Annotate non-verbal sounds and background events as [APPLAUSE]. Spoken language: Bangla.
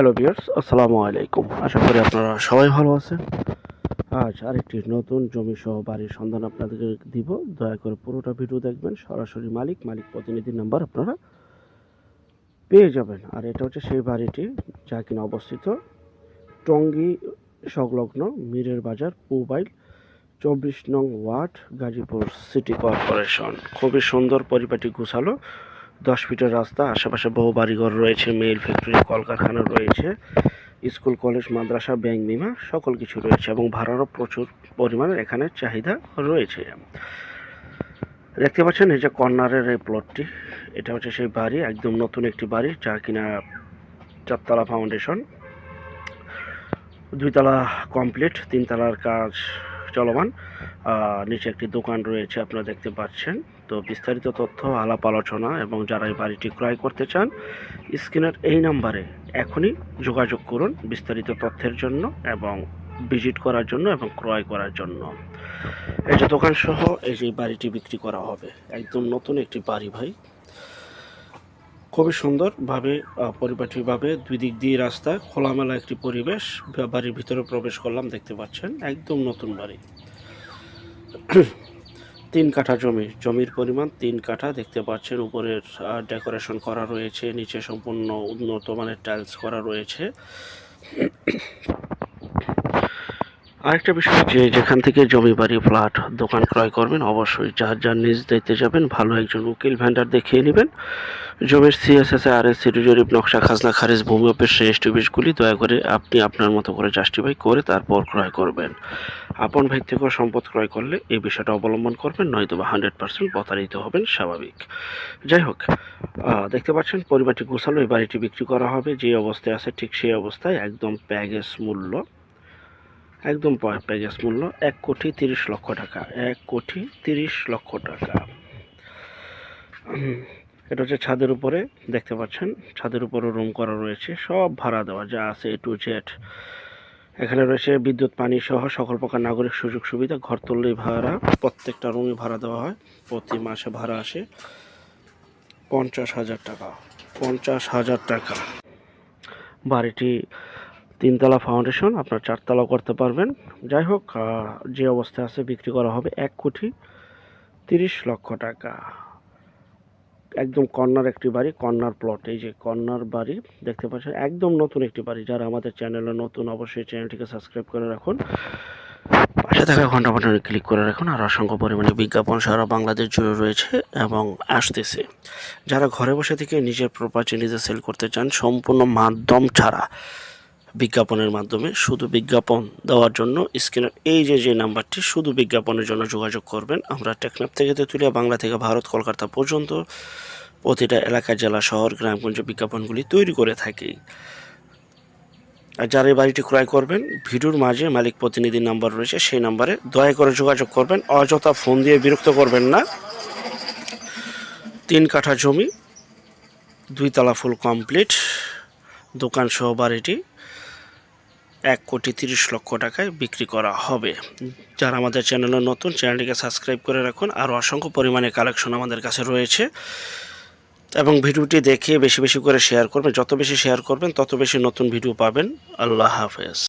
হ্যালো বিয়ার্স আসসালামু আলাইকুম। আশা করি আপনারা সবাই ভালো আছেন। আজ আরেকটি নতুন জমি সহ বাড়ির সন্ধান আপনাদেরকে দিব। দয়া করে পুরোটা ভিডিও দেখবেন। সরাসরি মালিক মালিক প্রতিনিধির নাম্বার আপনারা পেয়ে যাবেন। আর এটা হচ্ছে সেই বাড়িটি যা কিনা অবস্থিত টঙ্গী সংলগ্ন মিরের বাজার, পুবাইল, চব্বিশ নং ওয়ার্ড, গাজীপুর সিটি কর্পোরেশন। খুবই সুন্দর পরিপাটি গুছালো। দশ ফিটের রাস্তা, আশেপাশে বহু বাড়িঘর রয়েছে মেইল ফ্যাক্টরি কলকারখানা রয়েছে স্কুল কলেজ মাদ্রাসা ব্যাংক বিমা, সকল কিছু রয়েছে এবং ভাড়ারও প্রচুর পরিমাণে এখানে চাহিদা রয়েছে। দেখতে পাচ্ছেন এই যে কর্নারের এই প্লটটি এটা হচ্ছে সেই বাড়ি, একদম নতুন একটি বাড়ি, যা কিনা চারতলা ফাউন্ডেশন দুইতলা কমপ্লিট তিনতলার কাজ চলমান। নিচে একটি দোকান রয়েছে, আপনারা দেখতে পাচ্ছেন। তো বিস্তারিত তথ্য, আলাপ আলোচনা এবং যারা এই বাড়িটি ক্রয় করতে চান, স্ক্রিনের এই নাম্বারে এখনই যোগাযোগ করুন বিস্তারিত তথ্যের জন্য এবং ভিজিট করার জন্য এবং ক্রয় করার জন্য। এই যে দোকান সহ এই যে বাড়িটি বিক্রি করা হবে, একদম নতুন একটি বাড়ি ভাই। খুবই সুন্দরভাবে পরিপাটিভাবে দুই দিক দিয়ে রাস্তা, খোলামেলা একটি পরিবেশ বাড়ির ভিতরে প্রবেশ করলাম, দেখতে পাচ্ছেন, একদম নতুন বাড়ি। [CLEARS THROAT] তিন কাঠা জমি, জমির পরিমাণ তিন কাঠা, দেখতে পাচ্ছেন, উপরের ডেকোরেশন করা রয়েছে, নিচে সম্পূর্ণ উন্নত মানের টাইলস করা রয়েছে। [CLEARS THROAT] আরেকটা বিষয় যে যেখান থেকে জমি, বাড়ি, ফ্ল্যাট দোকান ক্রয় করবেন, অবশ্যই যার যার নিজ দায়িত্বে যাবেন, ভালো একজন উকিল ভেন্ডার দেখিয়ে নেবেন। জমির সিএসএস আর এস জরিপ নকশা, খাজনা, খারিজ, ভূমি অফিস এস্টিবিশগুলি দয়া করে আপনি আপনার মতো করে জাস্টিফাই করে তারপর ক্রয় করবেন। আপন থেকেও সম্পদ ক্রয় করলে এই বিষয়টা অবলম্বন করবেন নয়তো বা হান্ড্রেড পার্সেন্ট প্রতারিত হবেন, স্বাভাবিক। যাই হোক দেখতে পাচ্ছেন, পরিবারটি গোছালো, এই বাড়িটি বিক্রি করা হবে যে অবস্থায় আছে ঠিক সেই অবস্থায় একদম প্যাগেজ মূল্য। একদম পা- প্যাগেজ মূল্য। এক কোটি তিরিশ লক্ষ টাকা। এক কোটি তিরিশ লক্ষ টাকা। এটা হচ্ছে ছাদের উপরে, দেখতে পাচ্ছেন? ছাদের উপরে রুম করা রয়েছে। সব ভাড়া দেওয়া, যা আছে এ টু জেড এখানে রয়েছে বিদ্যুৎ, পানি সহ সকল প্রকার নাগরিক সুযোগ সুবিধা। ঘর তুললেই ভাড়া, প্রত্যেকটা রুমে ভাড়া দেওয়া হয়। প্রতি মাসে ভাড়া আসে পঞ্চাশ হাজার টাকা। পঞ্চাশ হাজার টাকা। বাড়িটি তিনতলা ফাউন্ডেশন আপনার চারতলা করতে পারবেন। যাই হোক যে অবস্থায় আছে বিক্রি করা হবে এক কোটি তিরিশ লক্ষ টাকা। একদম কর্নার একটি বাড়ি, কর্নার প্লট এই যে কর্নার বাড়ি, দেখতে পাচ্ছেন, একদম নতুন একটি বাড়ি। যারা আমাদের চ্যানেলে নতুন, অবশ্যই চ্যানেলটিকে সাবস্ক্রাইব করে রাখুন। পাশে থাকা ঘণ্টা বাটনে ক্লিক করে রাখুন, আর অসংখ্য পরিমাণে বিজ্ঞাপন সারা বাংলাদেশ জুড়ে রয়েছে এবং আসতেছে। যারা ঘরে বসে থেকে নিজের প্রপার্টি নিজে সেল করতে চান, সম্পূর্ণ মাধ্যম ছাড়া বিজ্ঞাপনের মাধ্যমে শুধু বিজ্ঞাপন দেওয়ার জন্য স্ক্রিনের এই যে যে নাম্বারটি, শুধু বিজ্ঞাপনের জন্য যোগাযোগ করবেন। আমরা টেকনাফ থেকে তেঁতুলিয়া, বাংলা থেকে ভারত, কলকাতা পর্যন্ত প্রতিটা এলাকা, জেলা, শহর, গ্রামগঞ্জে বিজ্ঞাপনগুলি তৈরি করে থাকি। আর যারা এই বাড়িটি ক্রয় করবেন, ভিডিওর মাঝে মালিক প্রতিনিধির নাম্বার রয়েছে, সেই নাম্বারে দয়া করে যোগাযোগ করবেন। অযথা ফোন দিয়ে বিরক্ত করবেন না। তিন কাঠা জমি, দুই তলা ফুল কমপ্লিট দোকান সহ বাড়িটি। এক কোটি তিরিশ লক্ষ টাকায় বিক্রি করা হবে। যারা আমাদের চ্যানেলে নতুন, চ্যানেলটিকে সাবস্ক্রাইব করে রাখুন। আর অসংখ্য পরিমাণে কালেকশন আমাদের কাছে রয়েছে। এবং ভিডিওটি দেখে বেশি বেশি করে শেয়ার করবেন। যত বেশি শেয়ার করবেন, তত বেশি নতুন ভিডিও পাবেন। আল্লাহ হাফেজ।